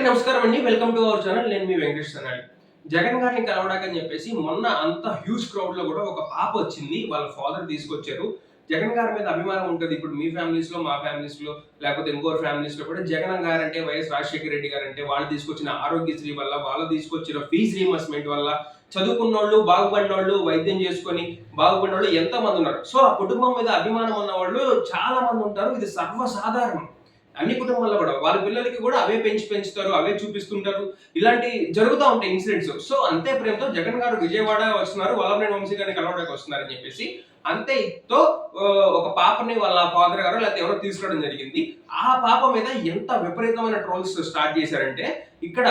అందరికీ నమస్కారం అండి. Welcome to our channel. నేను మీ వెంకటేష్ అన్నాడు జగన్ గారిని కలవడాకని చెప్పేసి మొన్న అంత హ్యూజ్ క్రౌడ్లో కూడా ఒక పాప వచ్చింది. వాళ్ళ ఫాదర్ తీసుకొచ్చారు. జగన్ గారి మీద అభిమానం ఉంటుంది. ఇప్పుడు మీ ఫ్యామిలీస్లో మా ఫ్యామిలీస్లో లేకపోతే ఇంకో ఫ్యామిలీస్లో కూడా జగన్ గారు అంటే వైఎస్ రాజశేఖర రెడ్డి గారు అంటే వాళ్ళు తీసుకొచ్చిన ఆరోగ్యశ్రీ వల్ల వాళ్ళు తీసుకొచ్చిన ఫీజు రీఎంబర్స్మెంట్ వల్ల చదువుకున్న వాళ్ళు బాగుపడిన వాళ్ళు వైద్యం చేసుకొని బాగుపడిన వాళ్ళు ఎంతో మంది ఉన్నారు. సో ఆ కుటుంబం మీద అభిమానం ఉన్న వాళ్ళు చాలా మంది ఉంటారు. ఇది సర్వసాధారణం. అన్ని కుటుంబాల్లో కూడా వాళ్ళ పిల్లలకి కూడా అవే పెంచి పెంచుతారు అవే చూపిస్తుంటారు. ఇలాంటి జరుగుతూ ఉంటాయి ఇన్సిడెంట్స్ సో అంతే ప్రేమతో జగన్ గారు విజయవాడ వస్తున్నారు వల్లభనేని వంశీ గారిని కలవడానికి వస్తున్నారని చెప్పేసి అంతే తో ఒక పాపని వాళ్ళ ఫాదర్ గారు లేకపోతే ఎవరో తీసుకురావడం జరిగింది. ఆ పాప మీద ఎంత విపరీతమైన ట్రోల్స్ స్టార్ట్ చేశారంటే ఇక్కడ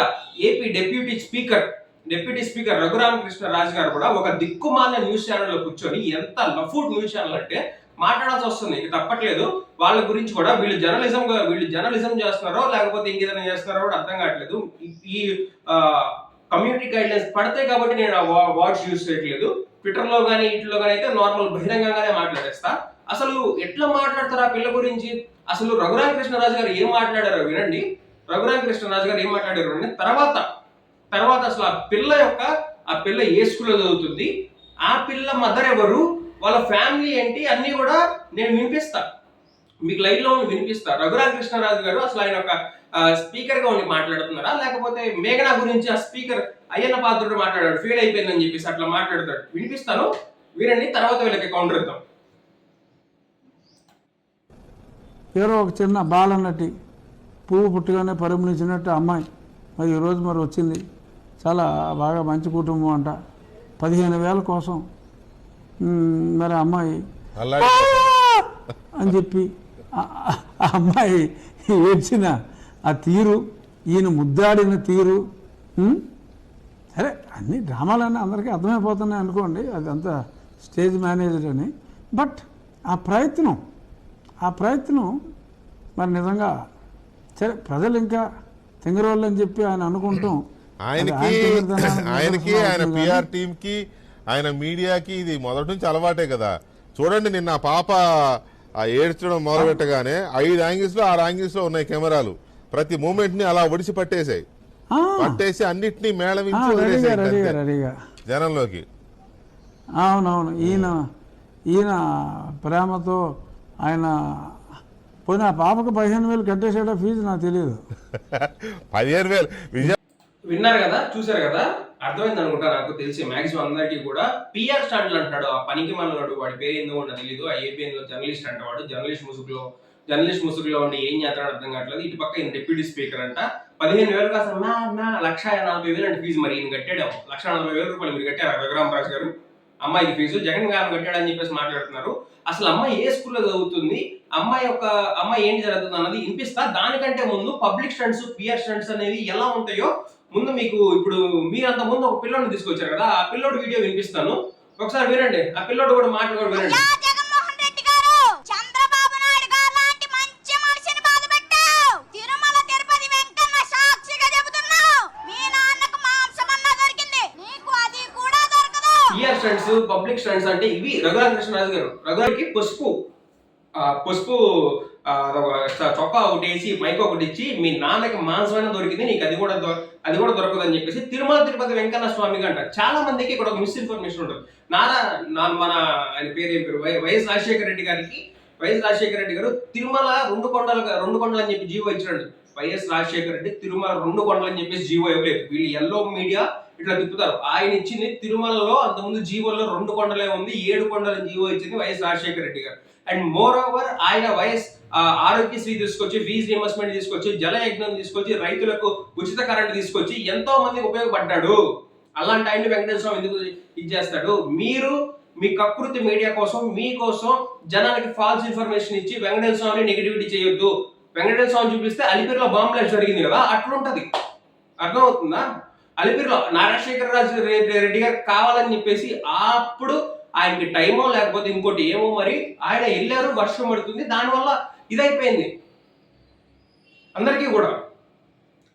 AP deputy speaker deputy speaker Raghuramakrishna Raju garu కూడా ఒక దిక్కుమాల న్యూస్ ఛానల్లో కూర్చొని ఎంత లఫూడ్ న్యూస్ ఛానల్ అంటే మాట్లాడాల్సి వస్తుంది. ఇక తప్పట్లేదు. వాళ్ళ గురించి కూడా వీళ్ళు జర్నలిజం వీళ్ళు జర్నలిజం చేస్తున్నారో లేకపోతే ఇంకేదైనా చేస్తున్నారో కూడా అర్థం కావట్లేదు. ఈ- కమ్యూనిటీ గైడ్లైన్స్ పడతాయి కాబట్టి నేను ఆ వాట్స్ యూస్ చేయట్లేదు. ట్విట్టర్లో కానీ ఇట్లో కానీ అయితే నార్మల్ బహిరంగంగానే మాట్లాడేస్తా. అసలు ఎట్లా మాట్లాడతారు ఆ పిల్ల గురించి? అసలు రఘురామకృష్ణరాజు గారు ఏం మాట్లాడారో వినండి. రఘురామకృష్ణరాజు గారు ఏం మాట్లాడారు వినండి. తర్వాత తర్వాత అసలు ఆ పిల్ల యొక్క ఆ పిల్ల ఏ స్కూల్లో చదువుతుంది? ఆ పిల్ల మదర్ ఎవరు? వాళ్ళ ఫ్యామిలీ ఏంటి అన్నీ కూడా నేను వినిపిస్తా. మీకు లైవ్లో ఉండి వినిపిస్తా. రఘురామ కృష్ణరాజు గారు అసలు ఆయన ఒక స్పీకర్గా ఉండి మాట్లాడుతున్నారా? లేకపోతే మేఘనా గురించి ఆ స్పీకర్ అయ్యన్న పాత్రుడు మాట్లాడాడు ఫీల్ అయిపోయిందని చెప్పేసి అట్లా మాట్లాడతాడు. వినిపిస్తాను? వినండి తర్వాత వీళ్ళకి కౌంటర్ ఇద్దాం. ఎవరో ఒక చిన్న బాలన్నటి పువ్వు పుట్టుగానే పరిమళించినట్టు అమ్మాయి. మరి ఈరోజు మరి వచ్చింది. చాలా బాగా మంచి కుటుంబం అంట. పదిహేను వేల కోసం మరి అమ్మాయి అని చెప్పి ఆ- అమ్మాయి ఏడ్చిన ఆ తీరు ఈయన ముద్దాడిన తీరు? సరే అన్ని డ్రామాలన్నీ అందరికీ అర్థమైపోతున్నాయి అనుకోండి అదంతా స్టేజ్ మేనేజర్ అని బట్ ఆ ప్రయత్నం ఆ ప్రయత్నం మరి నిజంగా సరే ప్రజలు ఇంకా తింగరోళ్ళు అని చెప్పి ఆయన అనుకుంటాం ఆయనకి ఆయనకి ఆయన పిఆర్ టీమ్కి ఆయన మీడియాకి ఇది మొదటి నుంచి అలవాటే కదా. చూడండి నిన్న పాప ఆ ఏడ్చడం మొదలు పెట్టగానే ఐదు యాంగిల్స్లో ఆరు యాంగిల్స్లో ఉన్నాయి కెమెరాలు. ప్రతి మూమెంట్ని అలా ఒడిసి పట్టేశాయి. పట్టేసి అన్నిటినీ మేళవించి వదిలేసాయి జనంలోకి. అవునవును ఈయన ఈయన ప్రేమతో ఆయన పోయిన పాపకు పదిహేను వేలు కట్టేసాడో ఫీజు నాకు తెలియదు పదిహేను వేలు. విన్నారు కదా చూసారు కదా? అర్థమైంది అనుకుంటా నాకు తెలిసి మాక్సిమం అందరికీ కూడా. పిఆర్ స్టాండ్లు అంటాడు ఆ పనికి మనలాడు వాడి పేరు ఎందుకు ఉండదు తెలియదు ఆ ఏపీఎన్లో జర్నలిస్ట్ అంట వాడు. జర్నలిస్ట్ ముసుగులో జర్నలిస్ట్ ముసుగులో ఉండి ఏం చేస్తాడో అర్థం కావట్లేదు. ఇటు పక్క ఈయన డిప్యూటీ స్పీకర్ అంట. పదిహేను వేలు కాస్త మా లక్ష నలభై వేలు అంటే ఫీజు మరి ఈయన కట్టాడేమో లక్ష నలభై వేల రూపాయలు మీరు కట్టారు? రఘురామరాజు గారు. అమ్మాయికి ఫీజు. జగన్ గారు కట్టాడని చెప్పేసి మాట్లాడుతున్నారు. అసలు అమ్మాయి ఏ స్కూల్లో చదువుతుంది? అమ్మాయి యొక్క అమ్మాయి ఏంటి జరుగుతుంది అన్నది వినిపిస్తా. దానికంటే ముందు పబ్లిక్ స్టంట్స్ పిఆర్ స్టంట్స్ అనేవి ఎలా ఉంటాయో ముందు మీకు ఇప్పుడు మీరంత ముందు ఒక పిల్లోడిని తీసుకొచ్చారు కదా ఆ పిల్లోడి వీడియో వినిపిస్తాను. ఒకసారి వినండి ఆ పిల్లోడు కూడా మాటలు కూడా వినండి. స్టంట్స్ పబ్లిక్ స్టంట్స్ అంటే ఇవి రఘురామ కృష్ణరాజు గారు. రఘురాకి పసుపు పసుపు చొక్కా ఒకటి వేసి మైక్ ఒకటి ఇచ్చి మీ నాన్నకి మాంసమైన దొరికింది నీకు అది కూడా అది కూడా దొరకదు అని చెప్పేసి తిరుమల తిరుపతి వెంకన్న స్వామిగా అంటారు చాలా మందికి ఇక్కడ ఒక మిస్ఇన్ఫర్మేషన్ ఉంటుంది. నాన్న మన ఆయన పేరు ఏం పేరు? వై- వైఎస్ రాజశేఖర రెడ్డి గారికి వైఎస్ రాజశేఖర రెడ్డి గారు తిరుమల రెండు కొండలు రెండు కొండలు అని చెప్పి జీవో ఇచ్చినాడు వైఎస్ రాజశేఖర రెడ్డి తిరుమల రెండు కొండలు అని చెప్పేసి జీవో ఇవ్వలేదు. వీళ్ళు ఎల్లో మీడియా ఇట్లా తిప్పుతారు. ఆయన ఇచ్చింది తిరుమలలో అంతకుముందు జీవోల్లో రెండు కొండలే ఉంది ఏడు కొండల జీవో ఇచ్చింది YS Rajasekhara Reddy garu. And moreover ఆయన వైఎస్ ఆరోగ్యశ్రీ తీసుకొచ్చి ఫీజు రియంబర్స్మెంట్ తీసుకొచ్చి జల యజ్ఞం తీసుకొచ్చి రైతులకు ఉచిత కరెంట్ తీసుకొచ్చి ఎంతో మందికి ఉపయోగపడ్డాడు. అలాంటి ఆయన వెంకటేశ్వర స్వామి ఎందుకు ఇది చేస్తాడు? మీరు మీ కకృతి మీడియా కోసం మీకోసం జనానికి ఫాల్స్ ఇన్ఫర్మేషన్ ఇచ్చి వెంకటేశ్వర స్వామిని నెగిటివిటీ చేయొద్దు. వెంకటేశ్వర స్వామి చూపిస్తే అలిపిరిలో బాంబు బ్లాస్ట్ జరిగింది కదా అట్లుంటది. అర్థమవుతుందా? అలిపిరిలో నారాయణశేఖర రాజు రెడ్డి గారు కావాలని చెప్పేసి అప్పుడు ఆయనకి టైమో లేకపోతే ఇంకోటి ఏమో మరి ఆయన వెళ్ళారు వర్షం పడుతుంది. దానివల్ల ఇదైపోయింది. అందరికీ కూడా.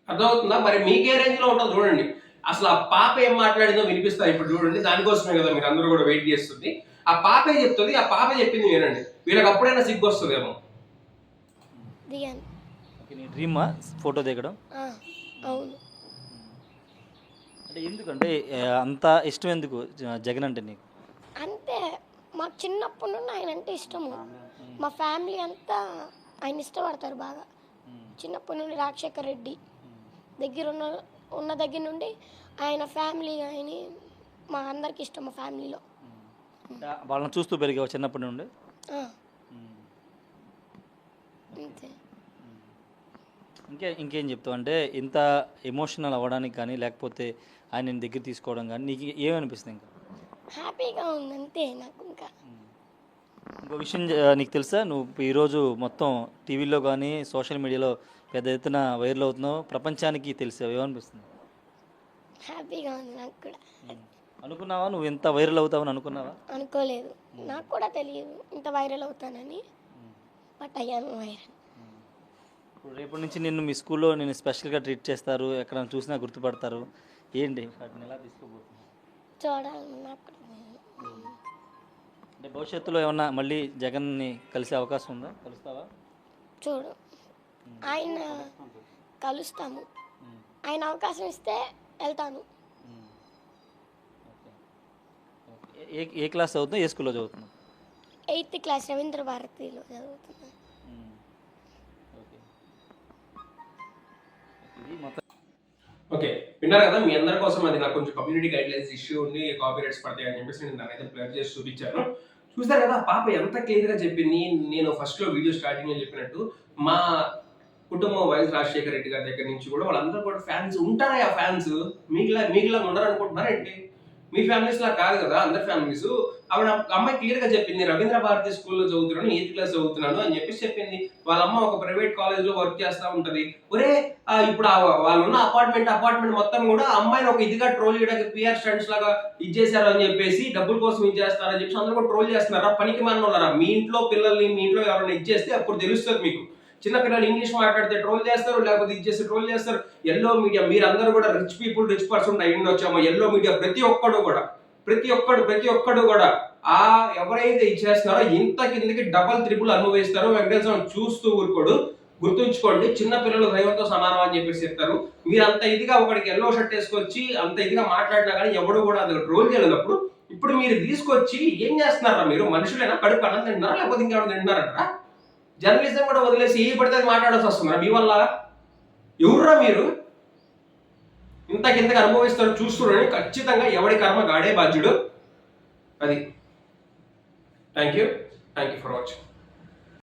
అర్థమవుతుందా? మరి మీకే రేంజ్లో ఉంటుందో చూడండి. అసలు ఆ పాప ఏం మాట్లాడిందో వినిపిస్తా ఇప్పుడు చూడండి. దానికోసమే కదా మీరు అందరూ కూడా వెయిట్ చేస్తుంది. ఆ పాపే చెప్తుంది. ఆ పాప చెప్పింది వినండి. వీళ్ళకి అప్పుడైనా సిగ్గు వస్తుందేమో దిగాను ఓకే నీ డ్రీమా? ఫోటో దిగడం? ఆ, అవును. అంటే ఎందుకంటే అంత ఇష్టం ఎందుకు జ- జగన్ అంటే నీకు? అంతే మాకు చిన్నప్పటి నుండి ఆయన అంటే ఇష్టము. మా ఫ్యామిలీ అంతా ఆయన ఇష్టపడతారు బాగా. చిన్నప్పటి నుండి రాజశేఖర్ రెడ్డి దగ్గర ఉన్న ఉన్న దగ్గర నుండి ఆయన ఫ్యామిలీ ఆయన మా అందరికి ఇష్టం మా ఫ్యామిలీలో. వాళ్ళని చూస్తూ పెరిగావు చిన్నప్పటి నుండి? అంతే. ఇంకే ఇంకేం చెప్తావు? అంటే ఇంత ఎమోషనల్ అవ్వడానికి కానీ లేకపోతే ఆయన నేను దగ్గర తీసుకోవడం కానీ నీకు ఏమనిపిస్తుంది ఇంకా? హ్యాపీగా ఉంది అంతే నాకు ఇంకా. ఇంకో విషయం నీకు తెలుసా? నువ్వు ఈరోజు మొత్తం టీవీలో కానీ సోషల్ మీడియాలో పెద్ద ఎత్తున వైరల్ అవుతున్నావు. ప్రపంచానికి తెలిసావు. ఏమనిపిస్తుంది? హ్యాపీగా ఉంది నాకు కూడా. అనుకున్నావా? నువ్వు ఎంత వైరల్ అవుతావని అనుకున్నావా? అనుకోలేదు. నాకు కూడా తెలియదు ఇంత వైరల్ అవుతానని. బట్ అయ్యాను వైరల్. ఇప్పుడు రేపటి నుంచి నిన్ను మీ స్కూల్లో నేను స్పెషల్గా ట్రీట్ చేస్తారు. ఎక్కడ చూసినా గుర్తుపడతారు. ఏంటి? వాటిని ఎలా తీసుకోబోతున్నావు చూడాలని నాకు కూడా అంటే భవిష్యత్తులో ఏమన్నా మళ్ళీ జగన్ని కలిసే అవకాశం ఉందా? కలుస్తావా? చూడు. ఆయన కలుస్తాము. ఆయన అవకాశం ఇస్తే వెళ్తాను. ఏ- క్లాస్ చదువుతున్నావు? ఏ స్కూల్లో చదువుతున్నావు? ఎయిత్ క్లాస్ రవీంద్ర భారతిలో చదువుతున్నాను. ఓకే. విన్నారు కదా మీ అందరి కోసం అది నాకు కొంచెం కమ్యూనిటీ గైడ్ లైన్స్ ఇష్యూ ఉండి కాపీ రైట్స్ పడతాయి అని చెప్పేసి నేను దానైతే ప్లేర్ చేసి చూపించాను. చూసారు కదా పాప ఎంత క్లియర్గా చెప్పింది నేను ఫస్ట్లో వీడియో స్టార్టింగ్లో చెప్పినట్టు మా కుటుంబం వైఎస్ రాజశేఖర రెడ్డి గారి దగ్గర నుంచి కూడా వాళ్ళందరూ కూడా ఫ్యాన్స్ ఉంటారా ఆ ఫ్యాన్స్ మీకులా మీకులా ఉండరు అనుకుంటున్నారేంటి మీ ఫ్యామిలీస్ లా కాదు కదా అందరి ఫ్యామిలీస్ ఆవిడ అమ్మాయి క్లియర్గా చెప్పింది రవీంద్ర భారతి స్కూల్లో చదువుతున్నాను ఎయిత్ క్లాస్ చదువుతున్నాను అని చెప్పేసి చెప్పింది. వాళ్ళ అమ్మ ఒక ప్రైవేట్ కాలేజ్లో వర్క్ చేస్తా ఉంటది. ఒరే ఇప్పుడు వాళ్ళు ఉన్న అపార్ట్మెంట్ అపార్ట్మెంట్ మొత్తం కూడా అమ్మాయిని ఒక ఇదిగా ట్రోల్ చేయడానికి పిఆర్ స్టంట్స్ లాగా ఇచ్చేసారు అని చెప్పేసి డబ్బుల కోసం ఇచ్చేస్తారని చెప్పేసి అందరూ కూడా ట్రోల్ చేస్తున్నారా? పనికి మన ఉన్నారా మీ ఇంట్లో పిల్లల్ని మీ ఇంట్లో ఎవరైనా ఇచ్చేస్తే అప్పుడు తెలుస్తుంది మీకు. చిన్నపిల్లలు ఇంగ్లీష్ మాట్లాడితే ట్రోల్ చేస్తారు లేకపోతే ఇది చేసి ట్రోల్ చేస్తారు. ఎల్లో మీడియా మీరందరూ కూడా రిచ్ పీపుల్ రిచ్ పర్సన్ అయి ఉండొచ్చామో ఎల్లో మీడియా ప్రతి ఒక్కడు కూడా ప్రతి ఒక్కడు ప్రతి ఒక్కడు కూడా ఆ ఎవరైతే ఇచ్చేస్తున్నారో ఇంత కిందకి డబల్ త్రిపుల్ అనుభవిస్తారో వెంకటేశ్వరం చూస్తూ ఊరుకోడు. గుర్తుంచుకోండి చిన్న పిల్లలు దైవంతో సమానం అని చెప్పేసి చెప్తారు. మీరు అంత ఇదిగా ఒకడికి ఎల్లో షర్ట్ వేసుకొచ్చి అంత ఇదిగా మాట్లాడినా కానీ ఎవడు కూడా అది ట్రోల్ చేయలేనప్పుడు ఇప్పుడు మీరు తీసుకొచ్చి ఏం చేస్తున్నారా మీరు? మనుషులైనా? కడుపు అన్నం తింటున్నారా? లేకపోతే ఇంకేమైనా తింటున్నారంటారా? జర్నలిజం కూడా వదిలేసి ఏ పడితే అది మాట్లాడాల్సి వస్తున్నారా మీ వల్ల? ఎవర్రా మీరు? ఇంత కిందకి అనుభవిస్తారు చూస్తున్నారని ఖచ్చితంగా ఎవడి కర్మ గాడే బాధ్యుడు. అది. Thank you thank you for watching